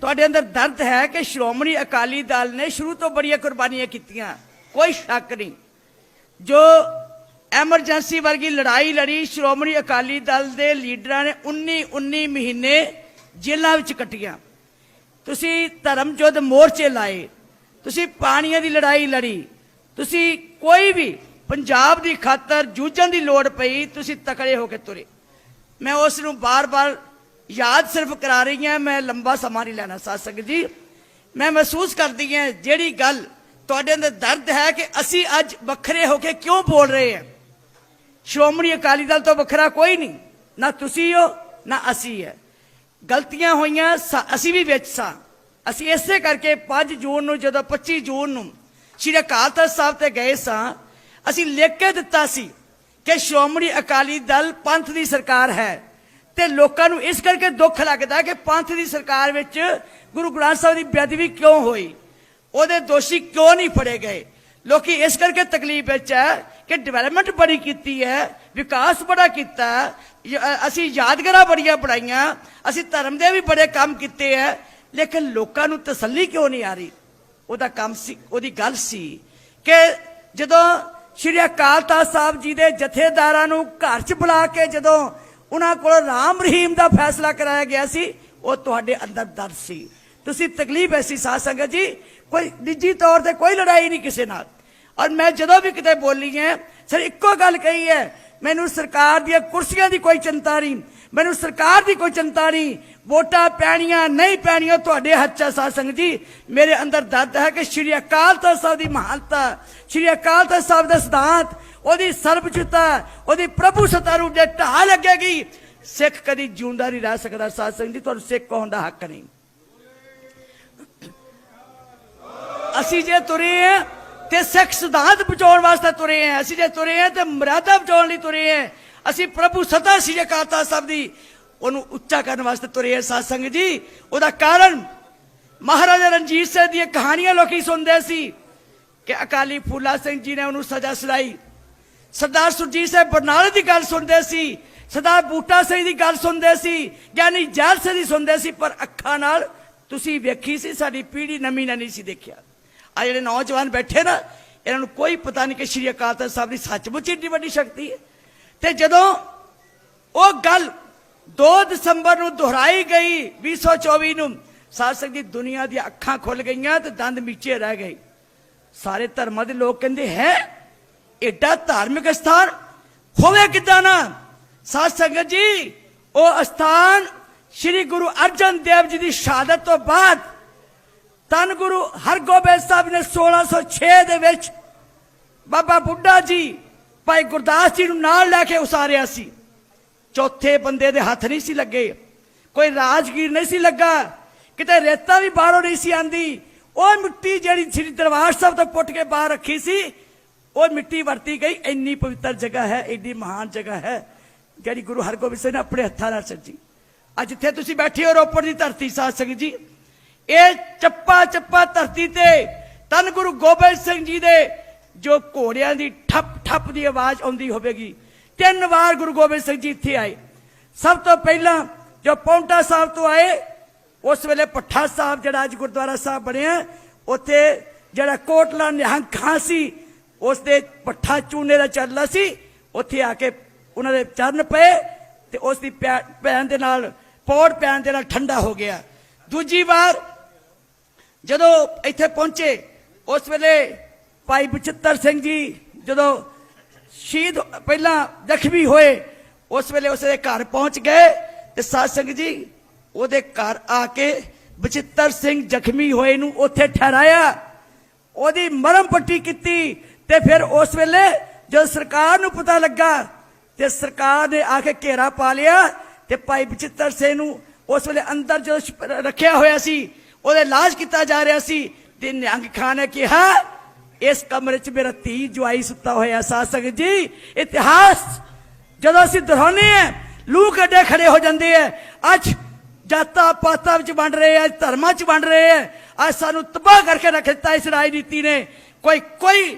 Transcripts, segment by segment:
ਤੁਹਾਡੇ ਅੰਦਰ ਦਰਦ ਹੈ ਕਿ ਸ਼੍ਰੋਮਣੀ ਅਕਾਲੀ ਦਲ ਨੇ ਸ਼ੁਰੂ ਤੋਂ ਬੜੀਆਂ ਕੁਰਬਾਨੀਆਂ ਕੀਤੀਆਂ। ਕੋਈ ਸ਼ੱਕ ਨਹੀਂ। ਜੋ ਐਮਰਜੈਂਸੀ ਵਰਗੀ ਲੜਾਈ ਲੜੀ ਸ਼੍ਰੋਮਣੀ ਅਕਾਲੀ ਦਲ ਦੇ ਲੀਡਰਾਂ ਨੇ 19 19 ਮਹੀਨੇ ਜੇਲ੍ਹਾਂ ਵਿੱਚ ਕੱਟੀਆਂ। ਤੁਸੀਂ ਧਰਮ ਯੁੱਧ ਮੋਰਚੇ ਲਾਏ, ਤੁਸੀਂ ਪਾਣੀਆਂ ਦੀ ਲੜਾਈ ਲੜੀ, ਤੁਸੀਂ ਕੋਈ ਵੀ ਪੰਜਾਬ ਦੀ ਖਾਤਰ ਜੂਝਣ ਦੀ ਲੋੜ ਪਈ, ਤੁਸੀਂ ਤਕੜੇ ਹੋ ਕੇ ਤੁਰੇ। ਮੈਂ ਉਸ ਨੂੰ ਬਾਰ-ਬਾਰ ਯਾਦ ਸਿਰਫ ਕਰਾ ਰਹੀ ਹਾਂ, ਮੈਂ ਲੰਬਾ ਸਮਾਂ ਨਹੀਂ ਲੈਣਾ, ਸਾਧ ਸੰਗਤ ਜੀ। ਮੈਂ ਮਹਿਸੂਸ ਕਰਦੀ ਹਾਂ, ਜਿਹੜੀ ਗੱਲ ਤੁਹਾਡੇ ਅੰਦਰ ਦਰਦ ਹੈ ਕਿ ਅਸੀਂ ਅੱਜ ਵੱਖਰੇ ਹੋ ਕੇ ਕਿਉਂ ਬੋਲ ਰਹੇ ਹਾਂ? ਸ਼੍ਰੋਮਣੀ ਅਕਾਲੀ ਦਲ ਤੋਂ ਵੱਖਰਾ ਕੋਈ ਨਹੀਂ, ਨਾ ਤੁਸੀਂ ਹੋ, ਨਾ ਅਸੀਂ ਹੈ। ਗਲਤੀਆਂ ਹੋਈਆਂ, ਸਾ- ਅਸੀਂ ਵੀ ਵਿੱਚ ਸਾਂ। ਅਸੀਂ ਇਸੇ ਕਰਕੇ 5 ਜੂਨ ਨੂੰ, ਜਦੋਂ 25 ਜੂਨ ਨੂੰ ਸ਼੍ਰੀ ਅਕਾਲ ਤਖਤ ਸਾਹਿਬ ਤੇ ਗਏ ਸਾਂ, ਅਸੀਂ ਲਿਖ ਕੇ ਦਿੱਤਾ ਸੀ ਕਿ ਸ਼੍ਰੋਮਣੀ ਅਕਾਲੀ ਦਲ ਪੰਥ ਦੀ ਸਰਕਾਰ ਹੈ। ਤੇ ਲੋਕਾਂ ਨੂੰ ਇਸ ਕਰਕੇ ਦੁੱਖ ਲੱਗਦਾ ਕਿ ਪੰਥ ਦੀ ਸਰਕਾਰ ਵਿੱਚ ਗੁਰੂ ਗ੍ਰੰਥ ਸਾਹਿਬ ਦੀ ਬੇਅਦਬੀ ਕਿਉਂ ਹੋਈ? ਉਹਦੇ ਦੋਸ਼ੀ ਕਿਉਂ ਨਹੀਂ ਫੜੇ ਗਏ? ਲੋਕੀ ਇਸ ਕਰਕੇ ਤਕਲੀਫ ਵਿੱਚ ਹੈ ਕਿ ਡਿਵੈਲਪਮੈਂਟ ਬੜੀ ਕੀਤੀ ਹੈ, ਵਿਕਾਸ ਬੜਾ ਕੀਤਾ ਅਸੀਂ ਯਾਦਗਾਰਾਂ ਬੜੀਆਂ ਬਣਾਈਆਂ, ਅਸੀਂ ਧਰਮ ਦੇ ਵੀ ਬੜੇ ਕੰਮ ਕੀਤੇ ਹੈ, ਲੇਕਿਨ ਲੋਕਾਂ ਨੂੰ ਤਸੱਲੀ ਕਿਉਂ ਨਹੀਂ ਆ ਰਹੀ? ਉਹਦਾ ਕੰਮ ਸੀ, ਉਹਦੀ ਗੱਲ ਸੀ ਕਿ ਜਦੋਂ ਸ਼੍ਰੀ ਅਕਾਲ ਤਖਤ ਸਾਹਿਬ ਜੀ ਦੇ ਜਥੇਦਾਰਾਂ ਨੂੰ ਘਰ 'ਚ ਬੁਲਾ ਕੇ ਜਦੋਂ ਉਹਨਾਂ ਕੋਲ ਰਾਮ ਰਹੀਮ ਦਾ ਫੈਸਲਾ ਕਰਾਇਆ ਗਿਆ ਸੀ, ਉਹ ਤੁਹਾਡੇ ਅੰਦਰ ਦਰਦ ਸੀ। ਤੁਸੀਂ ਤਕਲੀਫ ਐਸੀ ਸਾਧ ਸੰਗਤ ਜੀ, ਕੋਈ ਨਿੱਜੀ ਤੌਰ ਤੇ ਕੋਈ ਲੜਾਈ ਨਹੀਂ ਕਿਸੇ ਨਾਲ। ਔਰ ਮੈਂ ਜਦੋਂ ਵੀ ਕਿਤੇ ਬੋਲੀ ਹੈ, ਸਰ ਇੱਕੋ ਗੱਲ ਕਹੀ ਹੈ, ਮੈਨੂੰ ਸਰਕਾਰ ਦੀਆਂ ਕੁਰਸੀਆਂ ਦੀ ਕੋਈ ਚਿੰਤਾ ਨਹੀਂ ਮੈਨੂੰ ਸਰਕਾਰ ਦੀ ਕੋਈ ਚਿੰਤਾ ਨਹੀਂ। ਵੋਟਾਂ ਪੈਣੀਆਂ, ਨਹੀਂ ਪੈਣੀਆਂ, ਤੁਹਾਡੇ ਹੱਥ 'ਚ ਹੈ ਸਾਧ ਸੰਗਤ ਜੀ। ਮੇਰੇ ਅੰਦਰ ਦਰਦ ਹੈ ਕਿ ਸ਼੍ਰੀ ਅਕਾਲ ਤਖਤ ਸਾਹਿਬ ਦੀ ਮਹਾਨਤਾ, ਸ਼੍ਰੀ ਅਕਾਲ ਤਖਤ ਸਾਹਿਬ ਦਾ ਸਿਧਾਂਤ, ਉਹਦੀ ਸਰਬਉੱਚਤਾ ਉਹਦੀ ਪ੍ਰਭੂ ਸੱਤਾ ਨੂੰ ਜੇ ਢਾਹ ਲੱਗੇਗੀ। ਸਿੱਖ ਕਦੀ ਜਿਉਂਦਾ ਨਹੀਂ ਰਹਿ ਸਕਦਾ ਸਾਧ ਸੰਗਤ ਜੀ, ਤੁਹਾਨੂੰ ਸਿੱਖ ਹੋਣ ਦਾ ਹੱਕ ਨਹੀਂ। ਅਸੀਂ ਜੇ ਤੁਰੇ ਆ ਤੇ ਸਿੱਖ ਸਿਧਾਂਤ ਬਚਾਉਣ ਵਾਸਤੇ ਤੁਰੇ ਆ, ਅਸੀਂ ਜੇ ਤੁਰੇ ਆ ਤੇ ਮਰਿਆਦਾ ਬਚਾਉਣ ਲਈ ਤੁਰੇ ਆ ਅਸੀਂ ਪ੍ਰਭੂ ਸਦਾ ਸ੍ਰੀ ਅਕਾਲ ਤਖਤ ਸਾਹਿਬ ਦੀ ਉਹਨੂੰ ਉੱਚਾ ਕਰਨ ਵਾਸਤੇ ਤੁਰੇ ਆ ਸਾਧ ਸੰਗਤ ਜੀ। ਉਹਦਾ ਕਾਰਨ ਮਹਾਰਾਜਾ ਰਣਜੀਤ ਸਿੰਘ ਦੀਆਂ ਕਹਾਣੀਆਂ ਲੋਕੀ ਸੁਣਦੇ ਸੀ ਕਿ ਅਕਾਲੀ ਫੂਲਾ ਸਿੰਘ ਜੀ ਨੇ ਉਹਨੂੰ ਸਜ਼ਾ ਸੁਣਾਈ। ਸਰਦਾਰ ਸੁਰਜੀਤ ਸਿੰਘ ਬਰਨਾਲੇ ਦੀ ਗੱਲ ਸੁਣਦੇ ਸੀ, ਸਰਦਾਰ ਬੂਟਾ ਸਿੰਘ ਦੀ ਗੱਲ ਸੁਣਦੇ ਸੀ, ਗਿਆਨੀ ਜੈਲ ਸਿੰਘ ਦੀ ਸੁਣਦੇ ਸੀ, ਪਰ ਅੱਖਾਂ ਨਾਲ ਤੁਸੀਂ ਵੇਖੀ ਸੀ, ਸਾਡੀ ਪੀੜ੍ਹੀ ਨਵੀਂ ਨੇ ਨਹੀਂ ਸੀ ਦੇਖਿਆ। ਆ ਜਿਹੜੇ ਨੌਜਵਾਨ ਬੈਠੇ ਨਾ, ਇਹਨਾਂ ਨੂੰ ਕੋਈ ਪਤਾ ਨਹੀਂ ਕਿ ਸ਼੍ਰੀ ਅਕਾਲ ਤਖਤ ਸਾਹਿਬ ਦੀ ਸੱਚਮੁੱਚ ਏਡੀ ਵੱਡੀ ਸ਼ਕਤੀ ਹੈ। ਤੇ ਜਦੋਂ ਉਹ ਗੱਲ 2 ਦਸੰਬਰ ਨੂੰ ਦੁਹਰਾਈ ਗਈ 2024 ਨੂੰ, ਸਾਧ ਸੰਗਤ ਦੀ ਦੁਨੀਆ ਦੀਆਂ ਅੱਖਾਂ ਖੁੱਲ ਗਈਆਂ ਤੇ ਦੰਦ ਮੀਚੇ ਰਹਿ ਗਏ। ਸਾਰੇ ਧਰਮਾਂ ਦੇ ਲੋਕ ਕਹਿੰਦੇ, ਹੈ? ਏਡਾ ਧਾਰਮਿਕ ਸਥਾਨ ਹੋਵੇ ਕਿਦਾਂ ਨਾ? ਸਾਧ ਸੰਗਤ ਜੀ, ਉਹ ਸਥਾਨ ਸ੍ਰੀ ਗੁਰੂ ਅਰਜਨ ਦੇਵ ਜੀ ਦੀ ਸ਼ਹਾਦਤ ਤੋਂ ਬਾਅਦ ਤਨ ਗੁਰੂ ਹਰਗੋਬਿੰਦ ਸਾਹਿਬ ਨੇ 1606 ਦੇ ਵਿੱਚ ਬਾਬਾ ਬੁੱਢਾ ਜੀ ਭਾਈ ਗੁਰਦਾਸ ਜੀ ਨੂੰ ਨਾਲ ਲੈ ਕੇ ਉਸਾਰਿਆ ਸੀ। ਚੌਥੇ ਬੰਦੇ ਦੇ ਹੱਥ ਨਹੀਂ ਸੀ ਲੱਗੇ। ਕੋਈ ਰਾਜਗੀਰ ਨਹੀਂ ਸੀ ਲੱਗਾ। ਕਿਤੇ ਰੇਤਾ ਵੀ ਬਾਹਰੋਂ ਨਹੀਂ ਸੀ ਆਂਦੀ। ਉਹ ਮਿੱਟੀ ਜਿਹੜੀ ਸ੍ਰੀ ਦਰਬਾਰ ਸਾਹਿਬ ਤੋਂ ਪੁੱਟ ਕੇ ਬਾਹਰ ਰੱਖੀ ਸੀ, ਉਹ ਮਿੱਟੀ ਵਰਤੀ ਗਈ। ਇੰਨੀ ਪਵਿੱਤਰ ਜਗ੍ਹਾ ਹੈ, ਇੰਨੀ ਮਹਾਨ ਜਗ੍ਹਾ ਹੈ, ਜਿਹੜੀ ਗੁਰੂ ਹਰਗੋਬਿੰਦ ਸਿੰਘ ਨੇ ਆਪਣੇ ਹੱਥਾਂ ਨਾਲ ਸੱਜੀ। ਅੱਜ ਜਿੱਥੇ ਤੁਸੀਂ ਬੈਠੇ ਹੋ, ਰੋਪੜ ਦੀ ਧਰਤੀ, ਸਾਧ ਸੰਗਤ ਜੀ। ਇਹ ਚੱਪਾ ਚੱਪਾ ਧਰਤੀ ਤੇ ਤਨ ਗੁਰੂ ਗੋਬਿੰਦ ਸਿੰਘ ਜੀ ਦੇ ਜੋ ਘੋੜਿਆਂ ਦੀ ਠੱਪ ਠੱਪ ਦੀ ਆਵਾਜ਼ ਆਉਂਦੀ ਹੋਵੇਗੀ। ਤਿੰਨ ਵਾਰ ਗੁਰੂ ਗੋਬਿੰਦ ਸਿੰਘ ਜੀ ਇੱਥੇ ਆਏ। ਸਭ ਤੋਂ ਪਹਿਲਾਂ ਜੋ ਪੌਂਟਾ ਸਾਹਿਬ ਤੋਂ ਆਏ, ਉਸ ਵੇਲੇ ਪੱਠਾ ਸਾਹਿਬ ਜਿਹੜਾ ਅੱਜ ਗੁਰਦੁਆਰਾ ਸਾਹਿਬ ਬਣਿਆ, ਉੱਥੇ ਜਿਹੜਾ ਕੋਟਲਾ ਨਿਹੰਗ ਖਾਂ ਸੀ ਉਸ ਦੇ ਪੱਠਾ ਚੂਨੇ ਦਾ ਚੱਲਦਾ ਸੀ, ਉੱਥੇ ਆ ਕੇ ਉਹਨਾਂ ਦੇ ਚਰਨ ਪਏ ਤੇ ਉਸ ਦੀ ਪੈ- ਪੈਣ ਦੇ ਨਾਲ, ਪੌੜ ਪੈਣ ਦੇ ਨਾਲ ਠੰਡਾ ਹੋ ਗਿਆ। ਦੂਜੀ ਵਾਰ ਜਦੋਂ ਇੱਥੇ ਪਹੁੰਚੇ, ਉਸ ਵੇਲੇ ਭਾਈ ਬਚਿੱਤਰ ਸਿੰਘ ਜੀ ਜਦੋਂ ਸ਼ਹੀਦ ਪਹਿਲਾਂ ਜ਼ਖਮੀ ਹੋਏ, ਉਸ ਵੇਲੇ ਉਸਦੇ ਘਰ ਪਹੁੰਚ ਗਏ ਤੇ ਸਾਧ ਸੰਗਤ ਜੀ ਉਹਦੇ ਘਰ ਆ ਕੇ ਬਚਿੱਤਰ ਸਿੰਘ ਜ਼ਖਮੀ ਹੋਏ ਨੂੰ ਉੱਥੇ ਠਹਿਰਾਇਆ। ਉਹਦੀ ਮਰਮ ਪੱਟੀ ਕੀਤੀ ਤੇ ਫਿਰ ਉਸ ਵੇਲੇ ਜਦੋਂ ਸਰਕਾਰ ਨੂੰ ਪਤਾ ਲੱਗਾ ਤੇ ਸਰਕਾਰ ਨੇ ਆ ਕੇ ਘੇਰਾ ਪਾ ਲਿਆ ਤੇ ਭਾਈ ਬਚਿੱਤਰ ਸਿੰਘ ਨੂੰ ਉਸ ਵੇਲੇ ਅੰਦਰ ਜਦੋਂ ਰੱਖਿਆ ਹੋਇਆ ਸੀ, ਉਹਦੇ ਇਲਾਜ ਕੀਤਾ ਜਾ ਰਿਹਾ ਸੀ ਤੇ ਨਿਹੰਗ ਖਾਨ ਨੇ ਕਿਹਾ ਇਸ ਕਮਰੇ 'ਚ ਮੇਰਾ ਧੀ ਜਵਾਈ ਸੁੱਤਾ ਹੋਇਆ ਸਾਧ ਸੰਗਤ ਜੀ, ਇਤਿਹਾਸ ਜਦੋਂ ਅਸੀਂ ਦੁਹਰਾਉਂਦੇ ਆ ਲੂਕ ਅੱਡੇ ਖੜੇ ਹੋ ਜਾਂਦੇ ਆ। ਅੱਜ ਜਾਤਾਂ ਪਾਤਾਂ ਵਿੱਚ ਵੰਡ ਰਹੇ ਆ, ਧਰਮਾਂ 'ਚ ਵੰਡ ਰਹੇ ਆ। ਅੱਜ ਸਾਨੂੰ ਤਬਾਹ ਕਰਕੇ ਰੱਖ ਦਿੱਤਾ ਇਸ ਰਾਜਨੀਤੀ ਨੇ। ਕੋਈ ਕੋਈ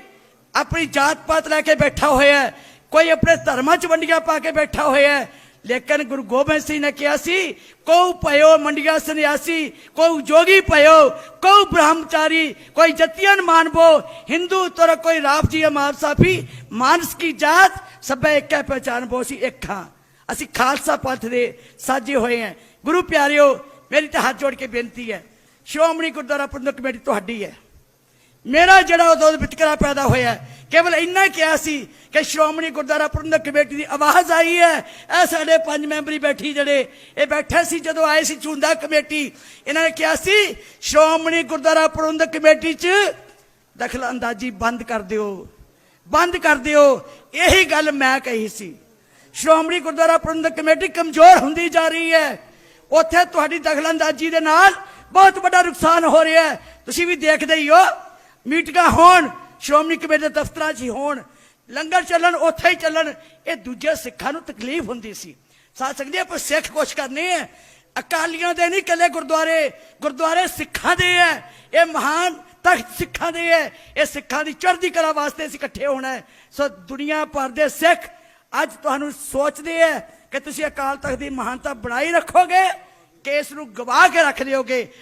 ਆਪਣੀ ਜਾਤ ਪਾਤ ਲੈ ਕੇ ਬੈਠਾ ਹੋਇਆ, ਕੋਈ ਆਪਣੇ ਧਰਮਾਂ 'ਚ ਵੰਡੀਆਂ ਪਾ ਕੇ ਬੈਠਾ ਹੋਇਆ ਹੈ ਲੇਕਿਨ ਗੁਰੂ ਗੋਬਿੰਦ ਸਿੰਘ ਨੇ ਕਿਹਾ ਸੀ, ਕਉ ਭਇਓ ਮੰਡੀਆ ਸੰਨਿਆਸੀ, ਕਉ ਜੋਗੀ ਭਇਓ, ਕਉ ਬ੍ਰਹਮਚਾਰੀ, ਕੋਈ ਜਤਿयन ਮਾਨਬੋ ਹਿੰਦੂ ਤਰ ਕੋਈ ਰਾਪ ਜੀ ਅਮਾਰ ਸਾਫੀ, ਮਾਨਸ ਕੀ ਜਾਤ, ਸਭੇ ਇੱਕੈ ਪਹਿਚਾਨ ਬੋ ਸੀ ਇੱਕ ਹਾਂ। ਅਸੀਂ ਖਾਲਸਾ ਪੰਥ ਦੇ ਸਾਜੇ ਹੋਏ ਹਾਂ। ਗੁਰੂ ਪਿਆਰਿਓ, ਮੇਰੀ ਤਾਂ ਹੱਥ ਜੋੜ ਕੇ ਬੇਨਤੀ ਹੈ, ਸ਼੍ਰੋਮਣੀ ਗੁਰਦੁਆਰਾ ਪ੍ਰਬੰਧਕ ਕਮੇਟੀ ਤੁਹਾਡੀ ਹੈ। ਮੇਰਾ ਜਿਹੜਾ ਉਦੋਂ ਵਿਤਕਰਾ ਪੈਦਾ ਹੋਇਆ ਕੇਵਲ ਇੰਨਾ ਕਿਹਾ ਸੀ ਕਿ ਸ਼੍ਰੋਮਣੀ ਗੁਰਦੁਆਰਾ ਪ੍ਰਬੰਧਕ ਕਮੇਟੀ ਦੀ ਆਵਾਜ਼ ਆਈ ਹੈ। ਇਹ ਸਾਡੇ ਪੰਜ ਮੈਂਬਰੀ ਬੈਠੀ ਜਿਹੜੇ ਇਹ ਬੈਠੇ ਸੀ, ਜਦੋਂ ਆਏ ਸੀ ਚੁੰਦਾ ਕਮੇਟੀ, ਇਹਨਾਂ ਨੇ ਕਿਹਾ ਸੀ, ਸ਼੍ਰੋਮਣੀ ਗੁਰਦੁਆਰਾ ਪ੍ਰਬੰਧਕ ਕਮੇਟੀ 'ਚ ਦਖਲ ਅੰਦਾਜ਼ੀ ਬੰਦ ਕਰ ਦਿਓ, ਬੰਦ ਕਰ ਦਿਓ। ਇਹੀ ਗੱਲ ਮੈਂ ਕਹੀ ਸੀ। ਸ਼੍ਰੋਮਣੀ ਗੁਰਦੁਆਰਾ ਪ੍ਰਬੰਧਕ ਕਮੇਟੀ ਕਮਜ਼ੋਰ ਹੁੰਦੀ ਜਾ ਰਹੀ ਹੈ। ਉੱਥੇ ਤੁਹਾਡੀ ਦਖਲ ਅੰਦਾਜ਼ੀ ਦੇ ਨਾਲ ਬਹੁਤ ਵੱਡਾ ਨੁਕਸਾਨ ਹੋ ਰਿਹਾ ਹੈ। ਤੁਸੀਂ ਵੀ ਦੇਖਦੇ ਹੀ ਹੋ। ਮੀਟਿੰਗਾਂ ਹੋਣ, ਸ਼੍ਰੋਮਣੀ ਕਮੇਟੀ ਦੇ ਦਫ਼ਤਰਾਂ 'ਚ ਹੀ ਹੋਣ, ਲੰਗਰ ਚੱਲਣ, ਉੱਥੇ ਹੀ ਚੱਲਣ, ਇਹ ਦੂਜੇ ਸਿੱਖਾਂ ਨੂੰ ਤਕਲੀਫ ਹੁੰਦੀ ਸੀ। ਸਾਧ ਸੰਗਤ ਆਪਾਂ ਸਿੱਖ ਕੁਛ ਕਰਨੇ ਆ ਅਕਾਲੀਆਂ ਦੇ ਨਹੀਂ ਕੱਲੇ ਗੁਰਦੁਆਰੇ ਗੁਰਦੁਆਰੇ ਸਿੱਖਾਂ ਦੇ ਹੈ। ਇਹ ਮਹਾਨ ਤਖਤ ਸਿੱਖਾਂ ਦੇ ਹੈ। ਇਹ ਸਿੱਖਾਂ ਦੀ ਚੜ੍ਹਦੀ ਕਲਾ ਵਾਸਤੇ ਅਸੀਂ ਇਕੱਠੇ ਹੋਣਾ ਹੈ। ਸੋ ਦੁਨੀਆ ਭਰ ਦੇ ਸਿੱਖ ਅੱਜ ਤੁਹਾਨੂੰ ਸੋਚਦੇ ਹੈ ਕਿ ਤੁਸੀਂ ਅਕਾਲ ਤਖਤ ਦੀ ਮਹਾਨਤਾ ਬਣਾਈ ਰੱਖੋਗੇ, ਕਿ ਇਸ ਨੂੰ ਗਵਾ ਕੇ ਰੱਖ ਦਿਓਗੇ।